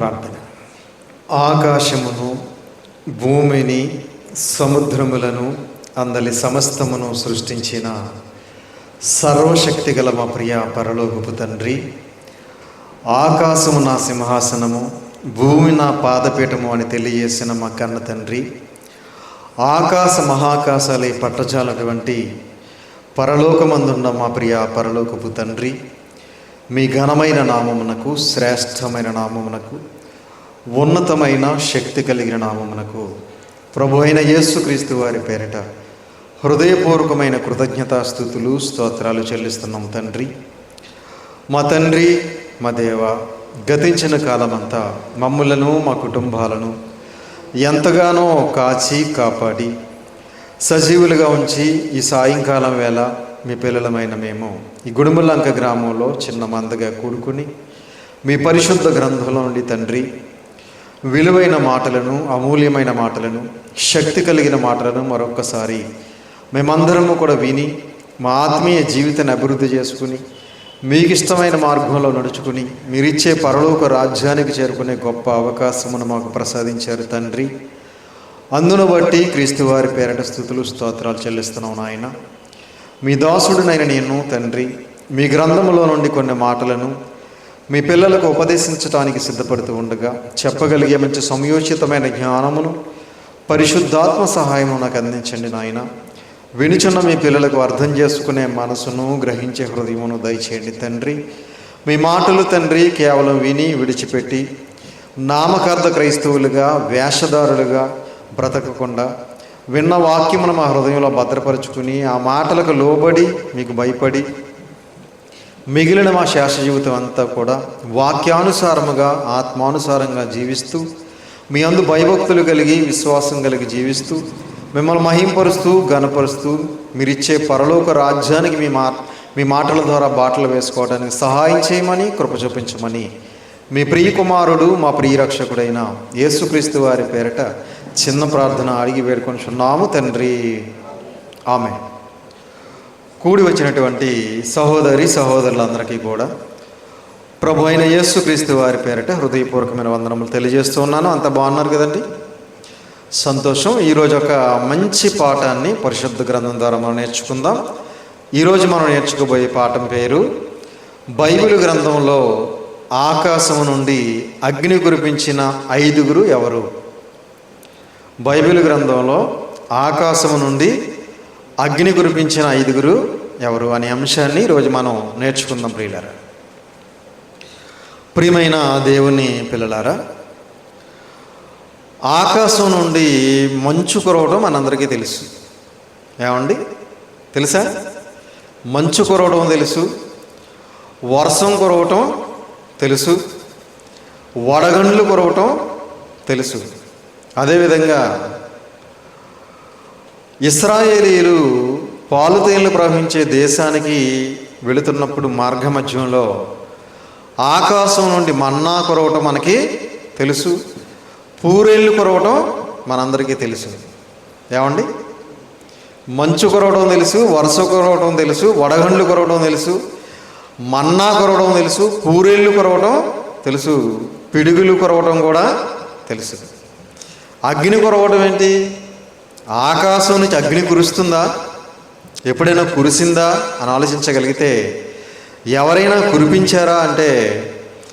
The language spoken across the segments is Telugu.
ప్రార్థన. ఆకాశమును భూమిని సముద్రములను అందలి సమస్తమును సృష్టించిన సర్వశక్తి గల మా ప్రియ పరలోకపు తండ్రి ఆకాశము నా సింహాసనము భూమి నా పాదపీఠము అని తెలియజేసిన మా కన్న తండ్రి ఆకాశ మహాకాశాలే పట్టజాలటువంటి పరలోకమందున్న మా ప్రియ పరలోకపు తండ్రి మీ ఘనమైన నామమునకు శ్రేష్టమైన నామమునకు ఉన్నతమైన శక్తి కలిగిన నామమునకు ప్రభు అయిన యేసుక్రీస్తు వారి పేరిట హృదయపూర్వకమైన కృతజ్ఞతాస్థుతులు స్తోత్రాలు చెల్లిస్తున్నాం తండ్రి. మా తండ్రి మా దేవ గతించిన కాలమంతా మమ్ములను మా కుటుంబాలను ఎంతగానో కాచి కాపాడి సజీవులుగా ఉంచి ఈ సాయంకాలం వేళ మీ పిల్లలమైన మేము ఈ గుడుములంక గ్రామంలో చిన్న మందగా కూడుకుని మీ పరిశుద్ధ గ్రంథంలో నుండి తండ్రి విలువైన మాటలను అమూల్యమైన మాటలను శక్తి కలిగిన మాటలను మరొక్కసారి మేమందరము కూడా విని మా ఆత్మీయ జీవితాన్ని అభివృద్ధి చేసుకుని మీకు ఇష్టమైన మార్గంలో నడుచుకుని మీరిచ్చే పరలోక రాజ్యానికి చేరుకునే గొప్ప అవకాశమును మాకు ప్రసాదించారు తండ్రి. అందును బట్టి క్రీస్తు వారి పేరట స్థుతులు స్తోత్రాలు చెల్లిస్తున్నాం నాయన. మీ దాసుడినైన నేను తండ్రి మీ గ్రంథములో నుండి కొన్ని మాటలను మీ పిల్లలకు ఉపదేశించడానికి సిద్ధపడుతూ ఉండగా చెప్పగలిగే మంచి సంయోచితమైన జ్ఞానమును పరిశుద్ధాత్మ సహాయము నాకు అందించండి నాయన. వినుచున్న మీ పిల్లలకు అర్థం చేసుకునే మనసును గ్రహించే హృదయమును దయచేయండి తండ్రి. మీ మాటలు తండ్రి కేవలం విని విడిచిపెట్టి నామకార్థ క్రైస్తవులుగా వేషధారులుగా బ్రతకకుండా విన్న వాక్యమును మా హృదయంలో భద్రపరుచుకుని ఆ మాటలకు లోబడి మీకు భయపడి మిగిలిన మా శేష జీవితం అంతా కూడా వాక్యానుసారముగా ఆత్మానుసారంగా జీవిస్తూ మీ అందు భయభక్తులు కలిగి విశ్వాసం కలిగి జీవిస్తూ మిమ్మల్ని మహింపరుస్తూ గనపరుస్తూ మీరిచ్చే పరలోక రాజ్యానికి మీ మా మీ మాటల ద్వారా బాటలు వేసుకోవడానికి సహాయం చేయమని కృప చూపించమని. మీ ప్రియ కుమారుడు మా ప్రియ రక్షకుడైన యేసుక్రీస్తు వారి పేరట చిన్న ప్రార్థన అడిగి వేడుకొనిచున్నాము తండ్రి. ఆమె కూడి వచ్చినటువంటి సహోదరి సహోదరులందరికీ కూడా ప్రభు అయిన యేసుక్రీస్తు వారి పేరిట హృదయపూర్వకమైన వందనములు తెలియజేస్తూ ఉన్నాను. అంత బాగున్నారు కదండి? సంతోషం. ఈరోజు ఒక మంచి పాఠాన్ని పరిశుద్ధ గ్రంథం ద్వారా మనం నేర్చుకుందాం. ఈరోజు మనం నేర్చుకోబోయే పాఠం పేరు బైబిల్ గ్రంథంలో ఆకాశము నుండి అగ్ని కురిపించిన ఐదుగురు ఎవరు? బైబిల్ గ్రంథంలో ఆకాశము నుండి అగ్ని కురిపించిన ఐదుగురు ఎవరు అనే అంశాన్ని ఈరోజు మనం నేర్చుకుందాం ప్రియులారా. ప్రియమైన దేవుని పిల్లలారా ఆకాశం నుండి మంచు కురవడం మనందరికీ తెలుసు. ఏమండి? తెలుసా? మంచు కురవడం తెలుసు వర్షం కురవటం తెలుసు వడగండ్లు కురవటం తెలుసు. అదేవిధంగా ఇస్రాయేలీలు పాలుతేళ్ళు ప్రవహించే దేశానికి వెళుతున్నప్పుడు మార్గమధ్యంలో ఆకాశం నుండి మన్నా కురవటం మనకి తెలుసు పూరేళ్ళు కురవటం మనందరికీ తెలుసు. ఏమండి? మంచు కురవడం తెలుసు వరుస కురవడం తెలుసు వడగండ్లు కురవడం తెలుసు మన్నా కురవడం తెలుసు పూరేళ్ళు కురవడం తెలుసు పిడుగులు కురవడం కూడా తెలుసు. అగ్ని కురవడం ఏంటి? ఆకాశం నుంచి అగ్ని కురుస్తుందా? ఎప్పుడైనా కురిసిందా అని ఆలోచించగలిగితే ఎవరైనా కురిపించారా అంటే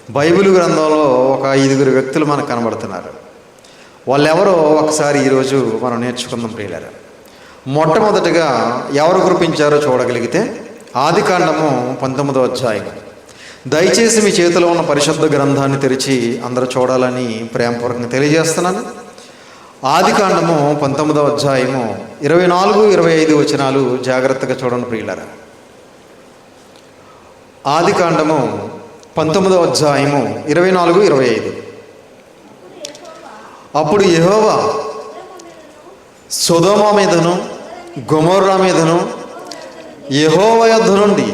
బైబిల్ గ్రంథంలో ఒక ఐదుగురు వ్యక్తులు మనకు కనబడుతున్నారు. వాళ్ళెవరో ఒకసారి ఈరోజు మనం నేర్చుకుందాం ప్రియులారా. మొట్టమొదటిగా ఎవరు కురిపించారో చూడగలిగితే ఆది కాండము పంతొమ్మిదో అధ్యాయం దయచేసి మీ చేతిలో ఉన్న పరిశుద్ధ గ్రంథాన్ని తెరిచి అందరూ చూడాలని ప్రేమపూర్వకంగా తెలియజేస్తున్నాను. ఆది కాండము పంతొమ్మిదవ అధ్యాయము ఇరవై నాలుగు ఇరవై ఐదు వచనాలు జాగ్రత్తగా చూడండి ప్రియులరా. ఆది కాండము పంతొమ్మిదవ అధ్యాయము ఇరవై నాలుగు ఇరవై ఐదు. అప్పుడు యహోవా సుధోమ మీదను గుమోర్రా మీదను యహోవ యొద్ద నుండి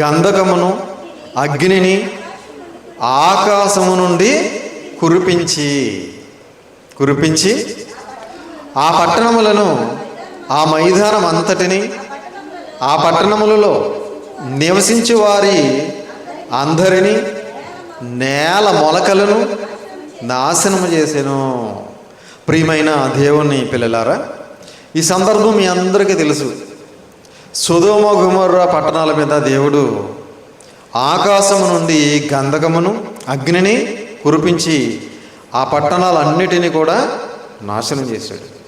గంధకమును అగ్నిని ఆకాశము నుండి కురిపించి కురిపించి ఆ పట్టణములను ఆ మైదానం అంతటిని ఆ పట్టణములలో నివసించు వారి అందరినీ నేల మొలకలను నాశనము చేశాను ప్రియమైన దేవుని పిల్లలారా ఈ సందర్భం మీ అందరికీ తెలుసు. సుధోమ గుమర్ర పట్టణాల మీద దేవుడు ఆకాశము నుండి గంధకమును అగ్నిని కురిపించి ఆ పట్టణాలన్నిటినీ కూడా నాశనం చేశాడు.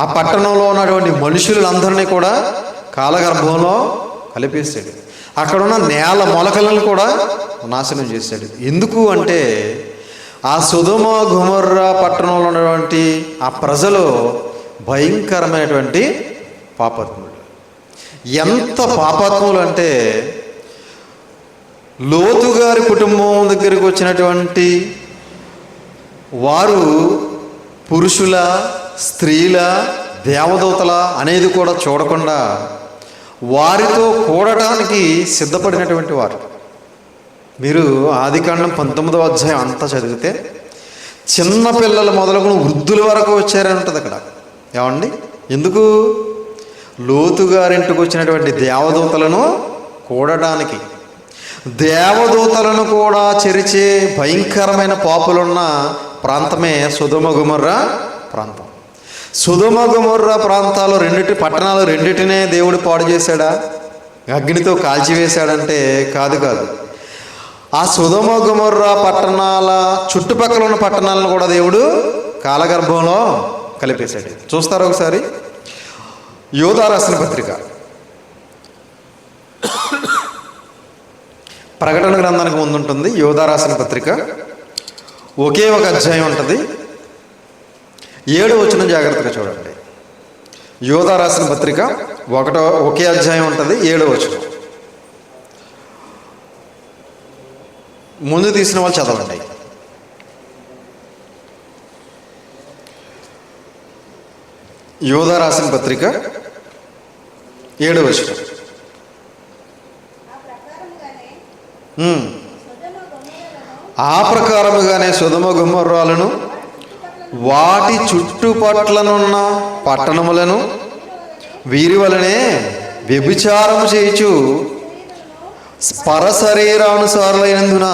ఆ పట్టణంలో ఉన్నటువంటి మనుషులందరినీ కూడా కాలగర్భంలో కలిపేశాడు. అక్కడ ఉన్న నేల మొలకలను కూడా నాశనం చేశాడు. ఎందుకు అంటే ఆ సుధుమ గుమర్ర పట్టణంలో ఉన్నటువంటి ఆ ప్రజలు భయంకరమైనటువంటి పాపాత్ములు ఎంత పాపాత్ములు అంటే లోతు గారి కుటుంబం దగ్గరికి వచ్చినటువంటి వారు పురుషుల స్త్రీల దేవదూతల అనేది కూడా చూడకుండా వారితో కూడటానికి సిద్ధపడినటువంటి వారు. మీరు ఆదికాండం పంతొమ్మిదవ అధ్యాయం అంతా చదివితే చిన్న పిల్లలు మొదలుకొని వృద్ధుల వరకు వచ్చారని ఉంటుంది అక్కడ. ఏమండి? ఎందుకు? లోతు గారింటికి వచ్చినటువంటి దేవదూతలను కూడడానికి దేవదూతలను కూడా చెరిచే భయంకరమైన పాపులున్న ప్రాంతమే సుధుమ గుమర్ర ప్రాంతం. సుధుమ గుమర్ర ప్రాంతాలు రెండిటి పట్టణాలు రెండిటినే దేవుడు పాడు చేశాడా? అగ్నితో కాల్చివేశాడంటే కాదు కాదు. ఆ సుధమ గుమర్ర పట్టణాల చుట్టుపక్కల ఉన్న పట్టణాలను కూడా దేవుడు కాలగర్భంలో కలిపేశాడు. చూస్తారా ఒకసారి? యోధా రాసిన పత్రిక. ప్రకటన గ్రంథానికి ముందు ఉంటుంది యోధా రాసిన పత్రిక. ఒకే ఒక అధ్యాయం ఉంటుంది. ఏడు వచ్చిన జాగ్రత్తగా చూడండి. యోధా రాసిన పత్రిక ఒకటో ఒకే అధ్యాయం ఉంటుంది ఏడో వచ్చిన ముందు తీసిన వాళ్ళు చదవండి. యోధా రాసిన పత్రిక ఏడో వచ్చిన ఆ ప్రకారముగానే సుధమ గుమ్మర్రాలను వాటి చుట్టుపట్లనున్న పట్టణములను వీరి వలనే వ్యభిచారము చేయుచు పరశరీరానుసారులైనందున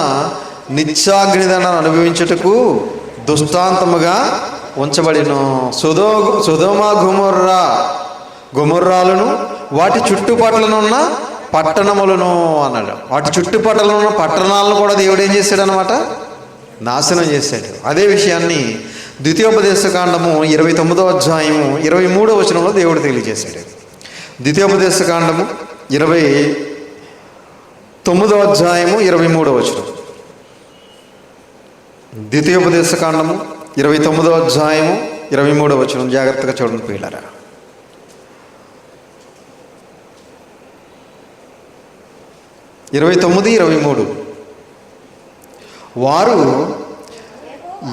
నిత్యాగ్నిదండను అనుభవించుటకు దుష్టాంతముగా ఉంచబడిన. సుధో సుధమ గుమర్రా గుమర్రాలను వాటి చుట్టుపట్లనున్న పట్టణములను అన్నాడు. వాటి చుట్టుపక్కల ఉన్న పట్టణాలను కూడా దేవుడు ఏం చేశాడు అనమాట నాశనం చేశాడు. అదే విషయాన్ని ద్వితీయోపదేశ కాండము ఇరవై తొమ్మిదో అధ్యాయము ఇరవై మూడో వచనంలో దేవుడు తెలియజేశాడు. ద్వితీయోపదేశ కాండము ఇరవై తొమ్మిదో అధ్యాయము ఇరవై మూడో వచనం. ద్వితీయోపదేశ కాండము ఇరవై తొమ్మిదో అధ్యాయము ఇరవై మూడో వచనం. జాగ్రత్తగా చూడండి పిల్లరా. ఇరవై తొమ్మిది ఇరవై మూడు. వారు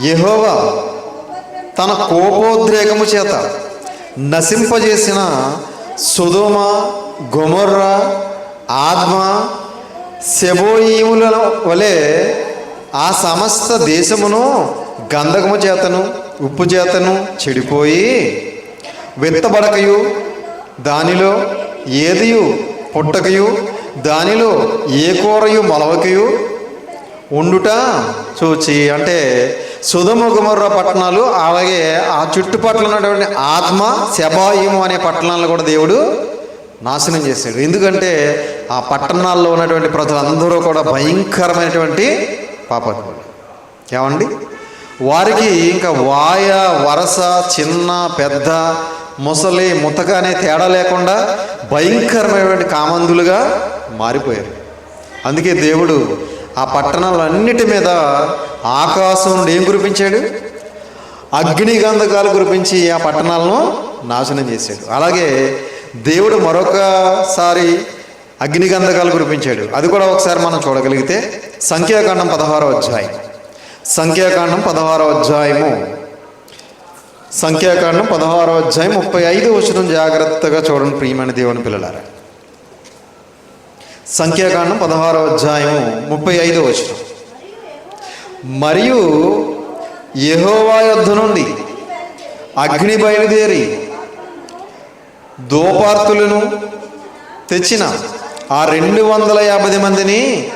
యహోవా తన కోపోద్రేకము చేత నశింపజేసిన సుధోమ గొమొర్ర ఆత్మ సెబోయీముల వలె ఆ సమస్త దేశమును గంధకము చేతను ఉప్పు చేతను చెడిపోయి విత్తబడకయు దానిలో ఏదియు పుట్టకయు దానిలో ఏ కూరయు మొలవకయు ఉండుట చూచి. అంటే సుధమ గుమర్ర పట్టణాలు అలాగే ఆ చుట్టుపక్కల ఉన్నటువంటి ఆత్మ శబాయిము అనే పట్టణాలను కూడా దేవుడు నాశనం చేశాడు. ఎందుకంటే ఆ పట్టణాల్లో ఉన్నటువంటి ప్రజలందరూ కూడా భయంకరమైనటువంటి పాపకులు. ఏమండి? వారికి ఇంకా వాయ వరస చిన్న పెద్ద ముసలి ముతక అనే తేడా లేకుండా భయంకరమైనటువంటి కామందులుగా మారిపోయారు. అందుకే దేవుడు ఆ పట్టణాలన్నిటి మీద ఆకాశం నుండి ఏం కురిపించాడు? అగ్ని గంధకాలు కురిపించి ఆ పట్టణాలను నాశనం చేశాడు. అలాగే దేవుడు మరొకసారి అగ్ని గంధకాలు కురిపించాడు. అది కూడా ఒకసారి మనం చూడగలిగితే సంఖ్యాకాండం పదహారో అధ్యాయం. సంఖ్యాకాండం పదహారో అధ్యాయము. సంఖ్యాకాండం పదహారో అధ్యాయం ముప్పై ఐదు వచనం జాగ్రత్తగా చూడండి ప్రియమైన దేవుని పిల్లలారా. సంఖ్యాకాండం పదహారో అధ్యాయము ముప్పై ఐదో వచనం. మరియు యహోవా యుద్ధ నుండి అగ్ని బయలుదేరి దోపార్తులను తెచ్చిన ఆ రెండు వందల యాభై మందిని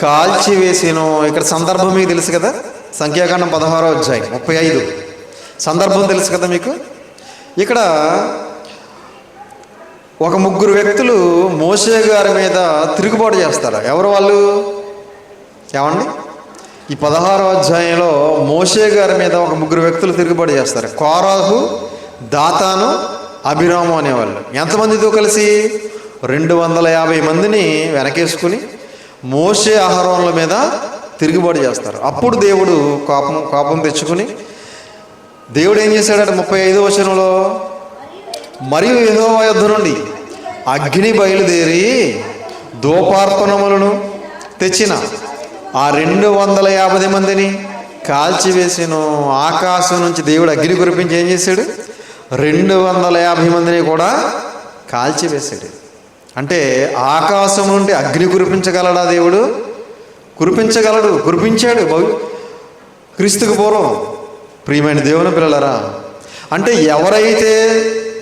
కాల్చివేసాను. ఇక్కడ సందర్భం మీకు తెలుసు కదా? సంఖ్యాకాండం పదహారో అధ్యాయం ముప్పై ఐదు. సందర్భం తెలుసు కదా మీకు? ఇక్కడ ఒక ముగ్గురు వ్యక్తులు మోసే గారి మీద తిరుగుబాటు చేస్తారు? ఎవరు వాళ్ళు? ఏమండి? ఈ పదహారో అధ్యాయంలో మోసే గారి మీద ఒక ముగ్గురు వ్యక్తులు తిరుగుబాటు చేస్తారు. కోరాహు దాతాను అభిరాము అనేవాళ్ళు. ఎంతమందితో కలిసి? రెండు వందల యాభై మందిని వెనకేసుకుని మోసే ఆహారంల మీద తిరుగుబాటు చేస్తారు. అప్పుడు దేవుడు కోపం కోపం తెచ్చుకుని దేవుడు ఏం చేశాడట ముప్పై ఐదో వచనంలో? మరియు యెహోవా యుద్ధ నుండి అగ్ని బయలుదేరి దోపార్పణములను తెచ్చిన. ఆ రెండు వందల యాభై మందిని కాల్చివేసిన ఆకాశం నుంచి దేవుడు అగ్ని కురిపించి ఏం చేశాడు? రెండు వందల యాభై మందిని కూడా కాల్చివేశాడు అంటే ఆకాశం నుండి అగ్ని కురిపించగలడా దేవుడు? కురిపించగలడు కురిపించాడు. క్రీస్తుకు పూర్వం ప్రియమైన దేవుని పిల్లలరా అంటే ఎవరైతే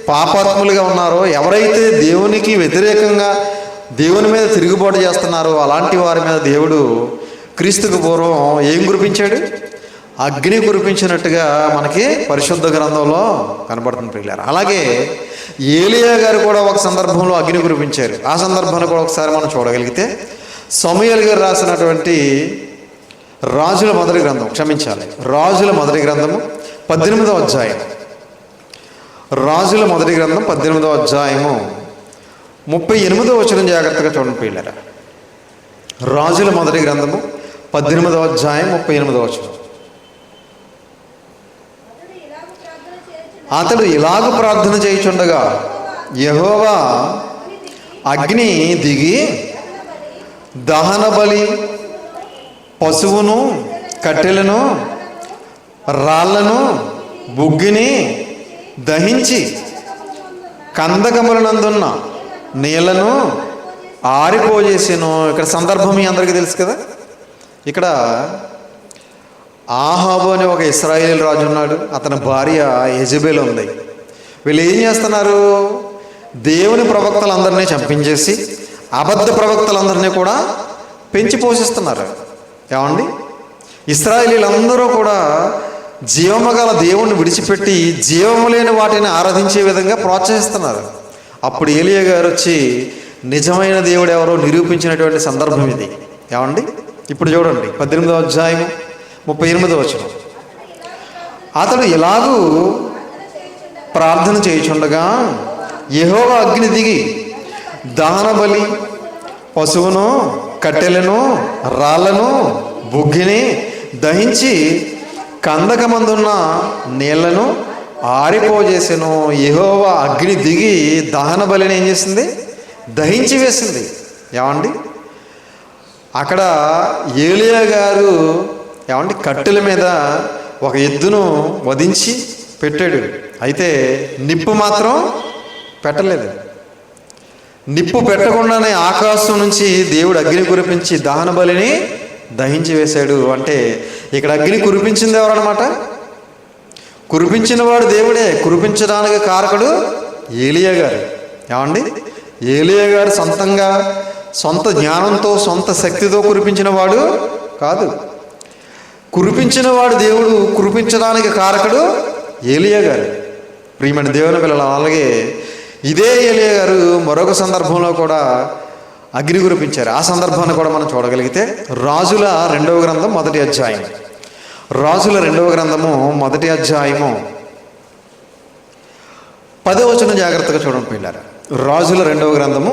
పాపాత్ములుగా ఉన్నారో ఎవరైతే దేవునికి వ్యతిరేకంగా దేవుని మీద తిరుగుబాటు చేస్తున్నారో అలాంటి వారి మీద దేవుడు క్రీస్తుకు పూర్వం ఏం కురిపించాడు? అగ్ని కురిపించినట్టుగా మనకి పరిశుద్ధ గ్రంథంలో కనబడుతుంది ప్రియులారు. అలాగే ఏలియా గారు కూడా ఒక సందర్భంలో అగ్ని కురిపించారు. ఆ సందర్భాన్ని కూడా ఒకసారి మనం చూడగలిగితే సమయాలు గారు రాసినటువంటి రాజుల మొదటి గ్రంథం క్షమించాలి. రాజుల మొదటి గ్రంథము పద్దెనిమిదవ అధ్యాయం రాజుల మొదటి గ్రంథం పద్దెనిమిదవ అధ్యాయము. ముప్పై ఎనిమిదవ వచనం జాగ్రత్తగా చూడండి పిల్లరా రాజుల మొదటి గ్రంథము పద్దెనిమిదవ అధ్యాయం ముప్పై ఎనిమిదవ వచనం. అతడు ఇలాగ ప్రార్థన చేయుచుండగా అతడు ఇలాగ ప్రార్థన చేయుచుండగా యహోవా అగ్ని దిగి దహన బలి పశువును కట్టెలను రాళ్ళను బుగ్గిని దహించి కందకములనందున్న నీళ్ళను ఆరిపోజేసాను. ఇక్కడ సందర్భం మీ అందరికీ తెలుసు కదా? ఇక్కడ ఆహాబు అనే ఒక ఇస్రాయేల్ రాజు ఉన్నాడు. అతని భార్య యజబేల్ ఉంది. వీళ్ళు ఏం చేస్తున్నారు? దేవుని ప్రవక్తలందరినీ చంపించేసి అబద్ధ ప్రవక్తలందరినీ కూడా పెంచి పోషిస్తున్నారు. ఏమండి? ఇస్రాయలీలందరూ కూడా జీవము గల దేవుణ్ణి విడిచిపెట్టి జీవము లేని వాటిని ఆరాధించే విధంగా ప్రోత్సహిస్తున్నారు. అప్పుడు ఏలియా గారు వచ్చి నిజమైన దేవుడు ఎవరో నిరూపించినటువంటి సందర్భం ఇది. ఏమండి? ఇప్పుడు చూడండి పద్దెనిమిదవ అధ్యాయం ముప్పై ఎనిమిదవ వచనం. అతడు ఎలాగూ ప్రార్థన చేయుచుండగా యెహోవా అగ్ని దిగి దహన బలి పశువును కట్టెలను రాళ్ళను బుగ్గిని దహించి కందకమందున్న నీళ్ళను ఆరిపోజేసెను. ఎహోవా అగ్ని దిగి దహన బలిని ఏం చేసింది? దహించి వేసింది. ఏమండి? అక్కడ ఏలియా గారు ఏమంటే కట్టెల మీద ఒక ఎద్దును వధించి పెట్టాడు. అయితే నిప్పు మాత్రం పెట్టలేదు. నిప్పు పెట్టకుండానే ఆకాశం నుంచి దేవుడు అగ్ని కురిపించి దహన బలిని దహించి వేశాడు. అంటే ఇక్కడ అగ్ని కురిపించింది ఎవరన్నమాట? కురిపించిన వాడు దేవుడే. కురిపించడానికి కారకుడు ఏలియా గారు. ఏమండి? ఏలియా గారు సొంతంగా సొంత జ్ఞానంతో సొంత శక్తితో కురిపించిన వాడు కాదు. కురిపించిన వాడు దేవుడు కురిపించడానికి కారకుడు ఏలియా గారు. ప్రియమైన దేవుని పిల్లలు అలాగే ఇదే ఏలియా గారు మరొక సందర్భంలో కూడా అగ్ని కురిపించారు ఆ సందర్భాన్ని కూడా మనం చూడగలిగితే రాజుల రెండవ గ్రంథం మొదటి అధ్యాయం. రాజుల రెండవ గ్రంథము మొదటి అధ్యాయము. పదవచనం జాగ్రత్తగా చూడండి పిల్లారు రాజుల రెండవ గ్రంథము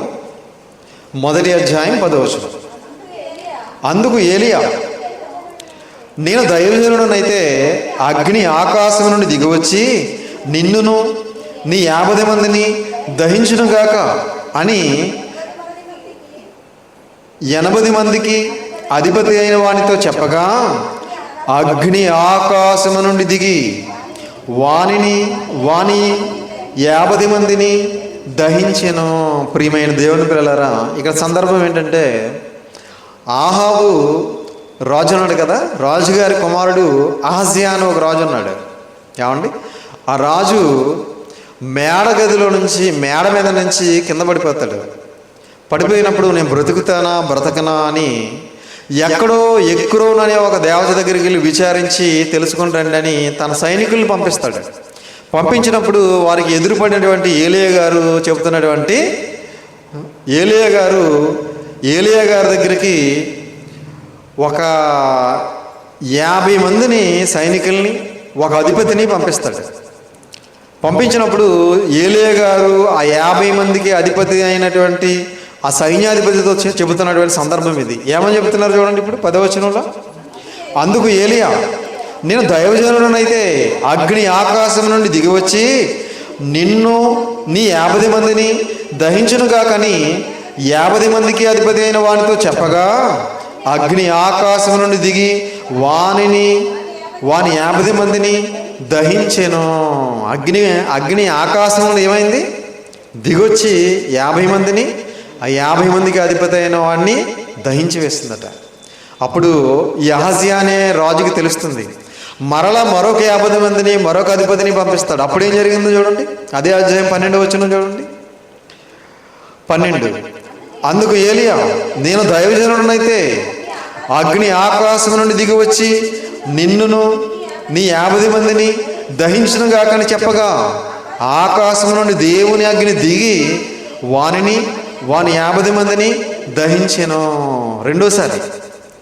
మొదటి అధ్యాయం పదవచనం అందుకు ఏలియా నేను దైవజనుడనైతే అగ్ని ఆకాశం నుండి దిగివచ్చి నిన్నును నీ యాభై మందిని దహించునుగాక అని ఎనభై మందికి అధిపతి అయిన వానితో చెప్పగా అగ్ని ఆకాశము నుండి దిగి వాణిని వాణి యాభై మందిని దహించెను. ప్రియమైన దేవుని పిల్లలారా ఇక్కడ సందర్భం ఏంటంటే ఆహాబు రాజు ఉన్నాడు కదా రాజుగారి కుమారుడు అహజ్యా అని ఒక రాజు ఉన్నాడు ఏమండి? ఆ రాజు మేడ గదిలో నుంచి మేడ మీద నుంచి కింద పడిపోతాడు. పడిపోయినప్పుడు నేను బ్రతుకుతానా బ్రతకనా అని ఎక్కడో ఎక్రోన్ అనే ఒక దేవత దగ్గరికి వెళ్ళి విచారించి తెలుసుకుని రండి అని తన సైనికుల్ని పంపిస్తాడు. పంపించినప్పుడు వారికి ఎదురుపడినటువంటి ఏలియ గారు చెబుతున్నటువంటి ఏలియ గారు ఏలియ గారి దగ్గరికి ఒక యాభై మందిని సైనికుల్ని ఒక అధిపతిని పంపిస్తాడు. పంపించినప్పుడు ఏలియా గారు ఆ యాభై మందికి అధిపతి అయినటువంటి ఆ సైన్యాధిపతితో చెబుతున్నటువంటి సందర్భం ఇది. ఏమని చెబుతున్నారు చూడండి ఇప్పుడు పదవచనంలో? అందుకు ఏలియా నేను దైవజనుడనైతే అగ్ని ఆకాశం నుండి దిగివచ్చి నిన్ను నీ యాభై మందిని దహించునుగా కానీ యాభై మందికి అధిపతి అయిన వానితో చెప్పగా అగ్ని ఆకాశం నుండి దిగి వానిని వాని యాభై మందిని దహించెను. అగ్ని అగ్ని ఆకాశంలో ఏమైంది? దిగొచ్చి యాభై మందిని ఆ యాభై మందికి అధిపతి అయిన వాడిని దహించి వేస్తుందట. అప్పుడు యహజియా అనే రాజుకి తెలుస్తుంది మరలా మరొక యాభై మందిని మరొక అధిపతిని పంపిస్తాడు. అప్పుడు ఏం జరిగిందో చూడండి. అదే అధ్యాయం పన్నెండు వచ్చిన చూడండి. పన్నెండు. అందుకు ఏలియా నేను దైవజనుడినైతే అగ్ని ఆకాశం నుండి దిగి వచ్చి నిన్నును నీ యాభై మందిని దహించను గాకని చెప్పగా ఆకాశం నుండి దేవుని అగ్ని దిగి వానిని వాని యాభై మందిని దహించెను. రెండోసారి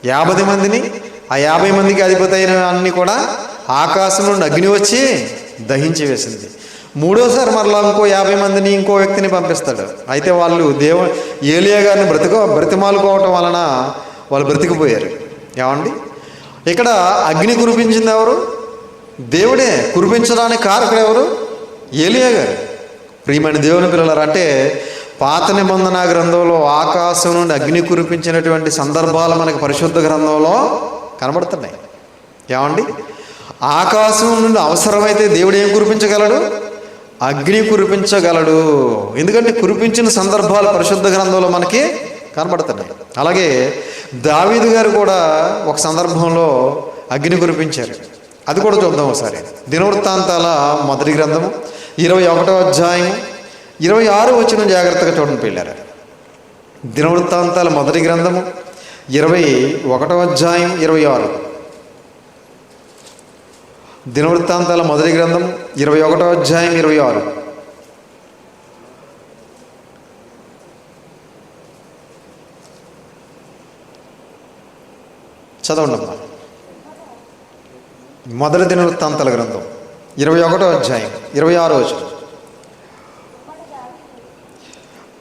యాభై మందిని ఆ యాభై మందికి అధిపతి అయిన అన్ని కూడా ఆకాశం నుండి అగ్ని వచ్చి దహించి వేసింది. మూడోసారి మరలా ఇంకో యాభై మందిని ఇంకో వ్యక్తిని పంపిస్తాడు. అయితే వాళ్ళు దేవ ఏలియా గారిని బ్రతికో బ్రతిమాలుకోవటం వలన వాళ్ళు బ్రతికిపోయారు. ఏమండి? ఇక్కడ అగ్ని కురిపించింది ఎవరు? దేవుడే కురిపించడానికి కారకుడు ఎవరు? ఏలియా గారు. ప్రియమైన దేవుని పిల్లలారు అంటే పాత నిబంధన గ్రంథంలో ఆకాశం నుండి అగ్ని కురిపించినటువంటి సందర్భాలు మనకి పరిశుద్ధ గ్రంథంలో కనబడుతున్నాయి. ఏమండి? ఆకాశం నుండి అవసరమైతే దేవుడు ఏం కురిపించగలడు? అగ్ని కురిపించగలడు. ఎందుకంటే కురిపించిన సందర్భాలు పరిశుద్ధ గ్రంథంలో మనకి కనబడుతున్నాయి. అలాగే దావీదు గారు కూడా ఒక సందర్భంలో అగ్ని కురిపించారు. అది కూడా చూద్దాం ఒకసారి. దినవృత్తాంతాల మొదటి గ్రంథము ఇరవై ఒకటో అధ్యాయం ఇరవై ఆరు వచ్చిన జాగ్రత్తగా చూడండి పెళ్ళారు దినవృత్తాంతాల మొదటి గ్రంథము ఇరవై ఒకటో అధ్యాయం ఇరవై ఆరు. దినవృత్తాంతాల మొదటి గ్రంథం ఇరవై ఒకటో అధ్యాయం ఇరవై ఆరు. చదవండి అమ్మా. మొదటి దినవృత్తాంతాల గ్రంథం ఇరవై ఒకటో అధ్యాయం ఇరవై ఆరో వచనం.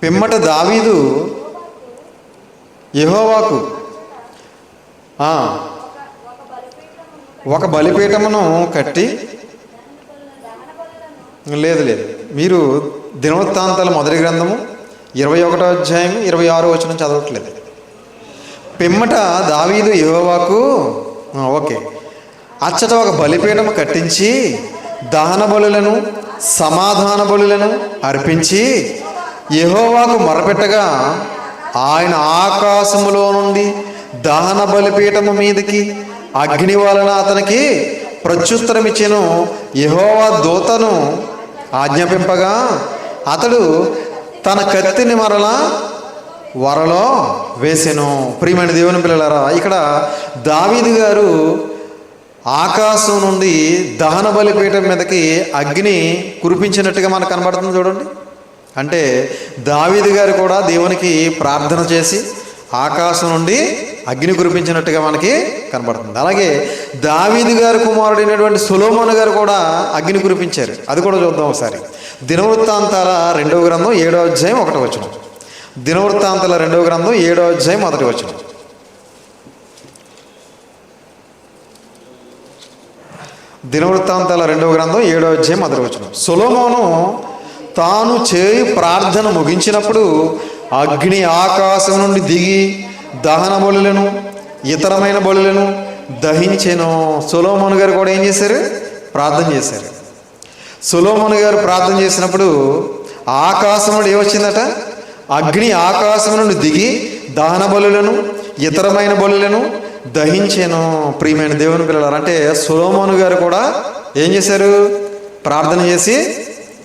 పిమ్మట దావీదు యహోవాకు ఒక బలిపీఠమును కట్టి లేదు లేదు. మీరు దినవృత్తాంతాల మొదటి గ్రంథము ఇరవై ఒకటో అధ్యాయం ఇరవై ఆరో వచనం చదవట్లేదు. పిమ్మట దావీదు యువవాకు ఓకే. అచ్చట ఒక బలిపీఠము కట్టించి దహన బలులను సమాధాన బలులను అర్పించి యహోవాకు మొరపెట్టగా ఆయన ఆకాశములో నుండి దహన బలిపీఠము మీదకి అగ్ని వలన అతనికి ప్రత్యుత్తరం యహోవా దూతను ఆజ్ఞాపింపగా అతడు తన కత్తిని మరలా వరలో వేసెను. ప్రియమైన దేవుని పిల్లలారా ఇక్కడ దావీదు గారు ఆకాశం నుండి దహన బలిపీఠం మీదకి అగ్ని కురిపించినట్టుగా మనకు కనబడుతుంది చూడండి. అంటే దావీదు గారు కూడా దేవునికి ప్రార్థన చేసి ఆకాశం నుండి అగ్ని కురిపించినట్టుగా మనకి కనబడుతుంది. అలాగే దావీదు గారు కుమారుడైనటువంటి సులోమోన్ గారు కూడా అగ్ని కురిపించారు. అది కూడా చూద్దాం ఒకసారి. దినవృత్తాంతాల రెండవ గ్రంథం ఏడో అధ్యాయం ఒకటో వచ్చినాం దినవృత్తాంతాల రెండవ గ్రంథం ఏడో అధ్యాయం మొదటి వచ్చిన దినవృత్తాంతాల రెండవ గ్రంథం ఏడో అధ్యాయం మొదటి వచ్చిన సులోమోను తాను చేయి ప్రార్థన ముగించినప్పుడు అగ్ని ఆకాశం నుండి దిగి దహన బలులను ఇతరమైన బలులను దహించెను. సులోమోను గారు కూడా ఏం చేశారు? ప్రార్థన చేశారు. సులోమోను గారు ప్రార్థన చేసినప్పుడు ఆకాశం నుండి ఏమొచ్చిందట? అగ్ని ఆకాశం నుండి దిగి దహన బలులను ఇతరమైన బలులను దహించాను. ప్రియమైన దేవుని పిల్లలు అంటే సులోమోను గారు కూడా ఏం చేశారు? ప్రార్థన చేసి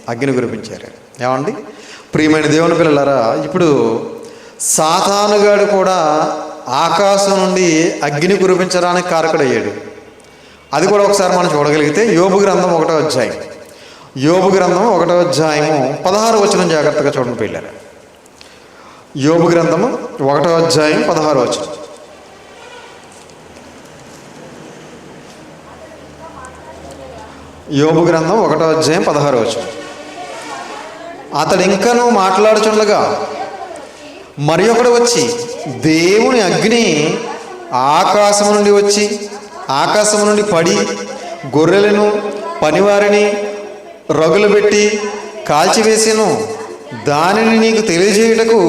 అగ్ని కురిపించారు. ఏమండి? ప్రియమైన దేవుని పిల్లలారా ఇప్పుడు సాతానుగాడు కూడా ఆకాశం నుండి అగ్ని కురిపించడానికి కారకుడయ్యాడు. అది కూడా ఒకసారి మనం చూడగలిగితే యోబు గ్రంథం ఒకటో అధ్యాయం. యోబు గ్రంథం ఒకటో అధ్యాయము పదహారు వచనం జాగ్రత్తగా చూడండి పిల్లలు యోగు గ్రంథము ఒకటో అధ్యాయం పదహారు వచనం. యోబు గ్రంథం ఒకటో అధ్యాయం పదహారు వచనం. అతడు ఇంకనూ మాట్లాడుచుండగా మరి ఒకడు వచ్చి దేవుని అగ్ని ఆకాశం నుండి వచ్చి ఆకాశం నుండి పడి గొర్రెలను పనివారిని రగులు పెట్టి కాల్చివేసాను. దానిని నీకు తెలియజేయుటకు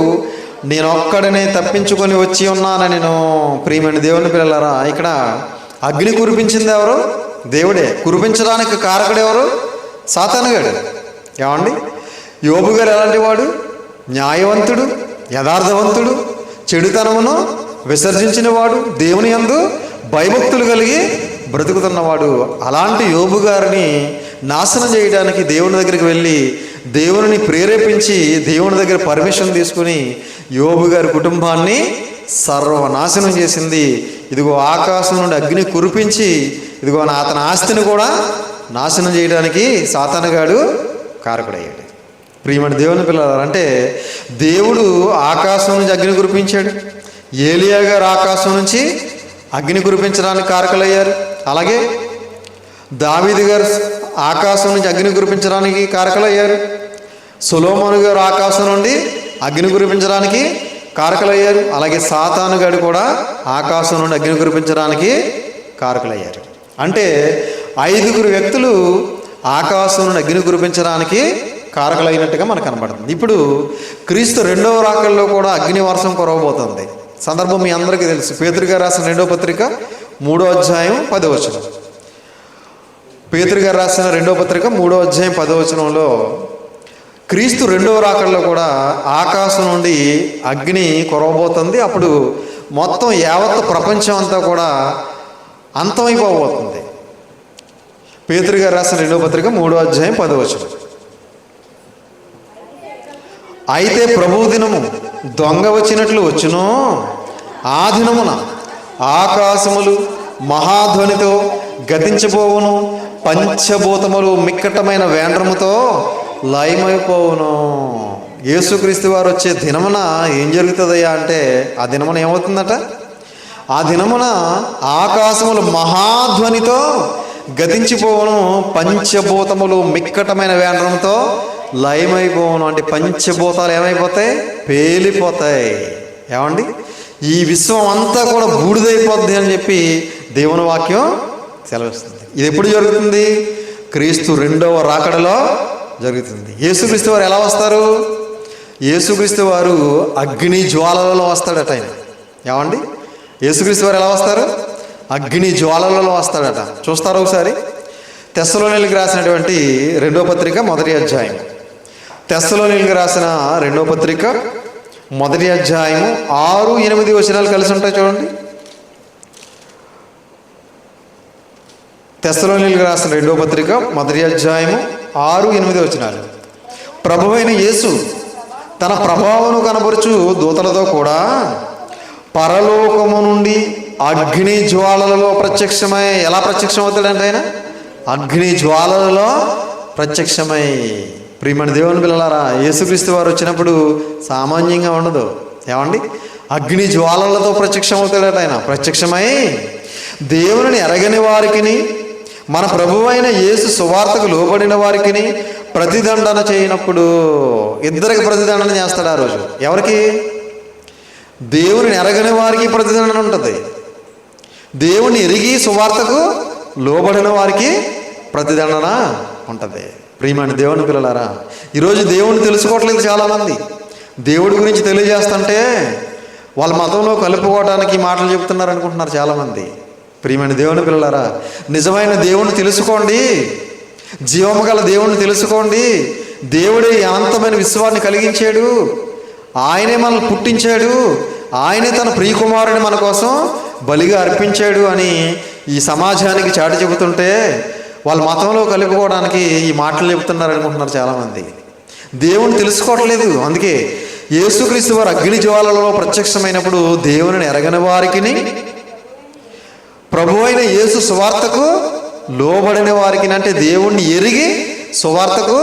నేను ఒక్కడనే తప్పించుకొని వచ్చి ఉన్నానని నేను ప్రియమైన దేవుని పిల్లలారా ఇక్కడ అగ్ని కురిపించింది ఎవరు? దేవుడే. కురిపించడానికి కారకుడు ఎవరు? సాతానుగాడు ఏమండి? యోబు గారు ఎలాంటి వాడు? న్యాయవంతుడు యథార్థవంతుడు చెడుతనమును విసర్జించిన వాడు దేవుని యందు భయభక్తులు కలిగి బ్రతుకుతున్నవాడు. అలాంటి యోబు గారిని నాశనం చేయడానికి దేవుని దగ్గరికి వెళ్ళి దేవుని ప్రేరేపించి దేవుని దగ్గర పర్మిషన్ తీసుకుని యోబు గారి కుటుంబాన్ని సర్వనాశనం చేసింది. ఇదిగో ఆకాశం నుండి అగ్ని కురిపించి ఇదిగో నా అతని ఆస్తిని కూడా నాశనం చేయడానికి సాతానగాడు కారకుడయ్యాడు. ప్రియమైన దేవుని పిల్లలు అంటే దేవుడు ఆకాశం నుంచి అగ్ని కురిపించాడు. ఏలియా గారు ఆకాశం నుంచి అగ్ని కురిపించడానికి కారకులయ్యారు. అలాగే దావిది గారు ఆకాశం నుంచి అగ్ని కురిపించడానికి కారకులయ్యారు. సులోమోను గారు ఆకాశం నుండి అగ్ని కురిపించడానికి కారకులయ్యారు. అలాగే సాతాను గారు కూడా ఆకాశం నుండి అగ్ని కురిపించడానికి కారకులయ్యారు. అంటే ఐదుగురు వ్యక్తులు ఆకాశం నుండి అగ్ని కురిపించడానికి కారకులైనట్టుగా మనకు కనబడుతుంది. ఇప్పుడు క్రీస్తు రెండవ రాకల్లో కూడా అగ్ని వర్షం కురవబోతుంది. సందర్భం మీ అందరికీ తెలుసు. పేతురు రాసిన రెండవ పత్రిక మూడో అధ్యాయం పదవచనం పేతురు గారు రాసిన రెండో పత్రిక మూడో అధ్యాయం పదవచనంలో క్రీస్తు రెండవ రాకల్లో కూడా ఆకాశం నుండి అగ్ని కొరవబోతుంది. అప్పుడు మొత్తం యావత్ ప్రపంచం అంతా కూడా అంతమైపోబోతుంది. పేతురు గారు రాసిన రెండో పత్రిక మూడో అధ్యాయం పదవచనం అయితే ప్రభు దినము దొంగ వచ్చినట్లు వచ్చును. ఆ దినమున ఆకాశములు మహాధ్వనితో గతించబోవును. పంచభూతములు మిక్కటమైన వేండ్రముతో లయమైపోవును. యేసుక్రీస్తు వారు వచ్చే దినమున ఏం జరుగుతుందయ్యా అంటే ఆ దినమున ఏమవుతుందట? ఆ దినమున ఆకాశములు మహాధ్వనితో గతించిపోవను. పంచభూతములు మిక్కటమైన వేండ్రంతో లయమైపోవను. అంటే పంచభూతాలు ఏమైపోతాయి? పేలిపోతాయి. ఏమండి? ఈ విశ్వం అంతా కూడా బూడిదైపోద్ది అని చెప్పి దేవుని వాక్యం సెలవిస్తుంది. ఇది ఎప్పుడు జరుగుతుంది? క్రీస్తు రెండవ రాకడలో జరుగుతుంది. యేసుక్రీస్తు వారు ఎలా వస్తారు? యేసుక్రీస్తు వారు అగ్ని జ్వాలలలో వస్తాడట ఆయన. ఏమండి? యేసుక్రీస్తు వారు ఎలా వస్తారు? అగ్ని జ్వాలలలో వస్తాడట. చూస్తారు ఒకసారి? తెస్సలోనికి రాసినటువంటి రెండో పత్రిక మొదటి అధ్యాయం. తెస్సలోనికి రాసిన రెండో పత్రిక మొదటి అధ్యాయం ఆరు ఎనిమిది వచనాలు కలిసి ఉంటాయి చూడండి. తెస్సలోనిలకు రాసిన రెండో పత్రిక మొదటి అధ్యాయము ఆరు ఎనిమిది వచ్చినారు ప్రభువైన యేసు తన ప్రభావమును కనపరుచు దూతలతో కూడా పరలోకము నుండి అగ్ని జ్వాలలలో ప్రత్యక్షమై ఎలా ప్రత్యక్షం అవుతాడంటే ఆయన? అగ్ని జ్వాలలలో ప్రత్యక్షమై. ప్రియమణి దేవుని పిల్లలారా యేసుక్రీస్తు వారు వచ్చినప్పుడు సామాన్యంగా ఉండదు. ఏమండి? అగ్ని జ్వాలలతో ప్రత్యక్షమవుతాడట ఆయన. ప్రత్యక్షమై దేవుని ఎరగని వారికిని మన ప్రభువైన యేసు సువార్తకు లోబడిన వారికి ప్రతిదండన చేయనప్పుడు ఇద్దరికి ప్రతిదండన చేస్తాడు ఆ రోజు. ఎవరికి? దేవుని ఎరగని వారికి ప్రతిదండన ఉంటుంది. దేవుని ఎరిగి సువార్తకు లోబడిన వారికి ప్రతిదండన ఉంటుంది. ప్రియమైన దేవుని పిల్లలారా ఈరోజు దేవుని తెలుసుకోవట్లేదు చాలామంది. దేవుడి గురించి తెలియజేస్తుంటే వాళ్ళ మతంలో కలుపుకోవడానికి మాటలు చెప్తున్నారు అనుకుంటున్నారు చాలామంది. ప్రియమైన దేవుని పిల్లలారా నిజమైన దేవుని తెలుసుకోండి. జీవము గల దేవుణ్ణి తెలుసుకోండి. దేవుడే ఈ అనంతమైన విశ్వాన్ని కలిగించాడు. ఆయనే మనల్ని పుట్టించాడు. ఆయనే తన ప్రియకుమారుని మన కోసం బలిగా అర్పించాడు అని ఈ సమాజానికి చాటి చెబుతుంటే వాళ్ళ మతంలో కలుపుకోవడానికి ఈ మాటలు చెబుతున్నారు అనుకుంటున్నారు చాలామంది. దేవుని తెలుసుకోవట్లేదు. అందుకే యేసుక్రీస్తు వారు అగ్ని జ్వాలలో ప్రత్యక్షమైనప్పుడు దేవుని ఎరగని వారికిని ప్రభు అయిన యేసు సువార్తకు లోబడిన వారికి అంటే దేవుణ్ణి ఎరిగి సువార్తకు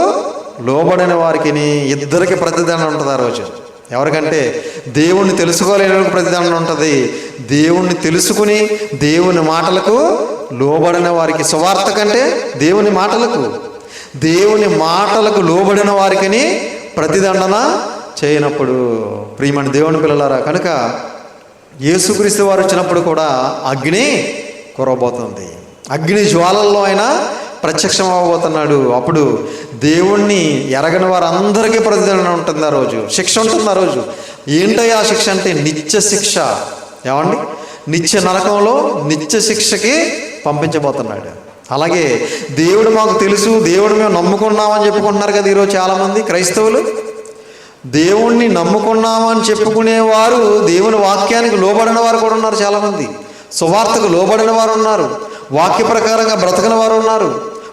లోబడిన వారికి ఇద్దరికి ప్రతిదండన ఉంటుంది ఆ రోజు. ఎవరికంటే దేవుణ్ణి తెలుసుకోలేని ప్రతిదండన ఉంటుంది. దేవుణ్ణి తెలుసుకుని దేవుని మాటలకు లోబడిన వారికి సువార్త కంటే దేవుని మాటలకు దేవుని మాటలకు లోబడిన వారికిని ప్రతిదండన చేయనప్పుడు ప్రియమణి దేవుని పిల్లలారా కనుక యేసుక్రీస్తు వారు వచ్చినప్పుడు కూడా అగ్ని కురవబోతుంది అగ్ని జ్వాలల్లో ఆయన ప్రత్యక్షం అవ్వబోతున్నాడు అప్పుడు దేవుణ్ణి ఎరగని వారందరికీ ప్రతిదండన ఉంటుంది ఆ రోజు. శిక్ష ఉంటుంది ఆ రోజు. ఏంటయ్యా ఆ శిక్ష అంటే నిత్య శిక్ష? ఏమండి? నిత్య నరకంలో నిత్య శిక్షకి పంపించబోతున్నాడు. అలాగే దేవుడు మాకు తెలుసు దేవుడు మేము నమ్ముకున్నామని చెప్పుకుంటున్నారు కదా ఈరోజు చాలామంది క్రైస్తవులు. దేవుణ్ణి నమ్ముకున్నామని చెప్పుకునేవారు దేవుని వాక్యానికి లోబడిన వారు కూడా ఉన్నారు చాలామంది. సువార్తకు లోబడిన వారు ఉన్నారు వాక్య ప్రకారంగా బ్రతకని వారు ఉన్నారు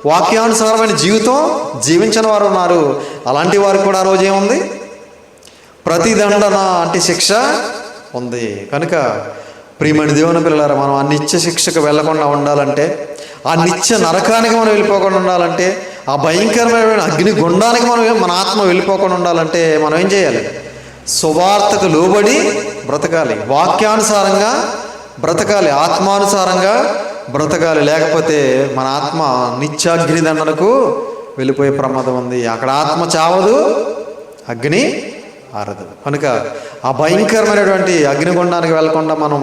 వాక్యానుసారమైన జీవితం జీవించిన వారు ఉన్నారు అలాంటి వారికి కూడా ఆ రోజు ఏముంది? ప్రతిదండన అంటే శిక్ష ఉంది. కనుక ప్రియమణి దేవుని పిల్లలారా మనం ఆ నిత్య శిక్షకు వెళ్ళకుండా ఉండాలంటే ఆ నిత్య నరకానికి మనం వెళ్ళిపోకుండా ఉండాలంటే ఆ భయంకరమైన అగ్ని గుండానికి మనం మన ఆత్మ వెళ్ళిపోకుండా ఉండాలంటే మనం ఏం చేయాలి? సువార్తకు లోబడి బ్రతకాలి. వాక్యానుసారంగా బ్రతకాలి ఆత్మానుసారంగా బ్రతకాలి. లేకపోతే మన ఆత్మ నిత్యాగ్ని దండనకు వెళ్ళిపోయే ప్రమాదం ఉంది. అక్కడ ఆత్మ చావదు అగ్ని ఆరదు. కనుక ఆ భయంకరమైనటువంటి అగ్నిగుండానికి వెళ్ళకుండా మనం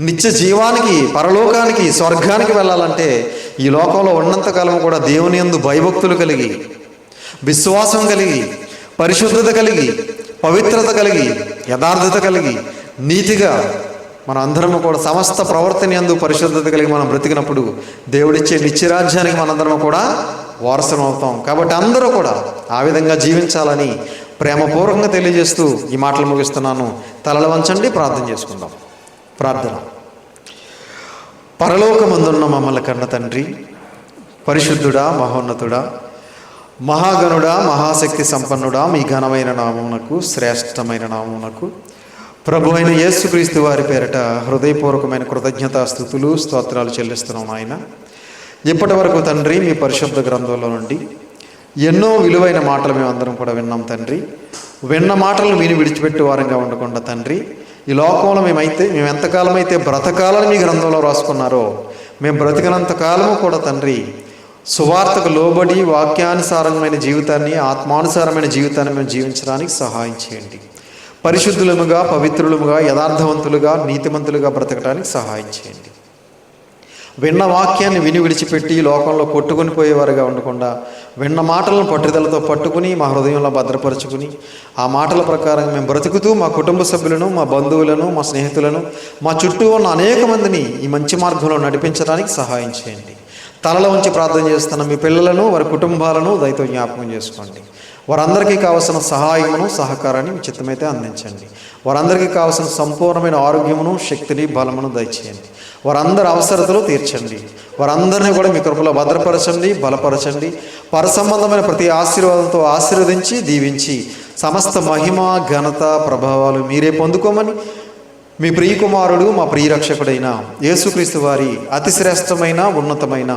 నిత్య జీవానికి పరలోకానికి స్వర్గానికి వెళ్ళాలంటే ఈ లోకంలో ఉన్నంతకాలం కూడా దేవుని యందు భయభక్తులు కలిగి విశ్వాసం కలిగి పరిశుద్ధత కలిగి పవిత్రత కలిగి యథార్థత కలిగి నీతిగా మన అందరము కూడా సమస్త ప్రవర్తన ఎందు పరిశుద్ధత కలిగి మనం బ్రతికినప్పుడు దేవుడిచ్చే నిత్యరాజ్యానికి మనందరం కూడా వారసం అవుతాం కాబట్టి అందరూ కూడా ఆ విధంగా జీవించాలని ప్రేమపూర్వకంగా తెలియజేస్తూ ఈ మాటలు ముగిస్తున్నాను. తలలు వంచండి ప్రార్థన చేసుకుందాం. ప్రార్థన. పరలోకమందున్న మమ్మల్ని కన్న తండ్రి పరిశుద్ధుడా మహోన్నతుడా మహాగణుడా మహాశక్తి సంపన్నుడా మీ ఘనమైన నామమునకు శ్రేష్టమైన నామమునకు ప్రభు అయిన యేసుక్రీస్తు వారి పేరట హృదయపూర్వకమైన కృతజ్ఞతా స్థుతులు స్తోత్రాలు చెల్లిస్తున్నాం ఆయన ఇప్పటి వరకు తండ్రి మీ పరిశుద్ధ గ్రంథంలో నుండి ఎన్నో విలువైన మాటలు మేము అందరం కూడా విన్నాం తండ్రి. విన్న మాటలను విని విడిచిపెట్టే వారంగా ఉండకుండా తండ్రి ఈ లోకంలో మేమైతే మేము ఎంతకాలం అయితే బ్రతకాలని మీ గ్రంథంలో రాసుకున్నారో మేము బ్రతికినంత కాలము కూడా తండ్రి సువార్తకు లోబడి వాక్యానుసారమైన జీవితాన్ని ఆత్మానుసారమైన జీవితాన్ని మేము జీవించడానికి సహాయం చేయండి. పరిశుద్ధులముగా పవిత్రులముగా యథార్థవంతులుగా నీతిమంతులుగా బ్రతకడానికి సహాయం చేయండి. విన్న వాక్యాన్ని విని విడిచిపెట్టి లోకంలో కొట్టుకుని పోయేవారుగా ఉండకుండా విన్న మాటలను పట్టుదలతో పట్టుకుని మా హృదయంలో భద్రపరుచుకుని ఆ మాటల ప్రకారం మేము బ్రతుకుతూ మా కుటుంబ సభ్యులను మా బంధువులను మా స్నేహితులను మా చుట్టూ ఉన్న అనేక మందిని ఈ మంచి మార్గంలో నడిపించడానికి సహాయం చేయండి. తలలో ఉంచి ప్రార్థన చేస్తున్న మీ పిల్లలను వారి కుటుంబాలను దయతో జ్ఞాపకం చేసుకోండి. వారందరికీ కావలసిన సహాయమును సహకారాన్ని మీ చిత్తమైతే అందించండి. వారందరికీ కావలసిన సంపూర్ణమైన ఆరోగ్యమును శక్తిని బలమును దయచేయండి. వారందరి అవసరతలు తీర్చండి. వారందరినీ కూడా మీ కృపలో భద్రపరచండి బలపరచండి. పరసంబంధమైన ప్రతి ఆశీర్వాదంతో ఆశీర్వదించి దీవించి సమస్త మహిమ ఘనత ప్రభావాలు మీరే పొందుకోమని మీ ప్రియకుమారుడు మా ప్రియరక్షకుడైన యేసుక్రీస్తు వారి అతిశ్రేష్టమైన ఉన్నతమైన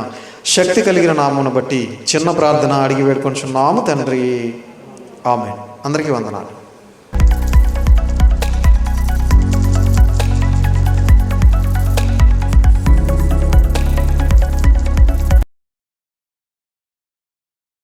శక్తి కలిగిన నామమును బట్టి చిన్న ప్రార్థన అడిగి వేడుకొంచున్నాము తండ్రి. ఆమె అందరికీ వందనాలు.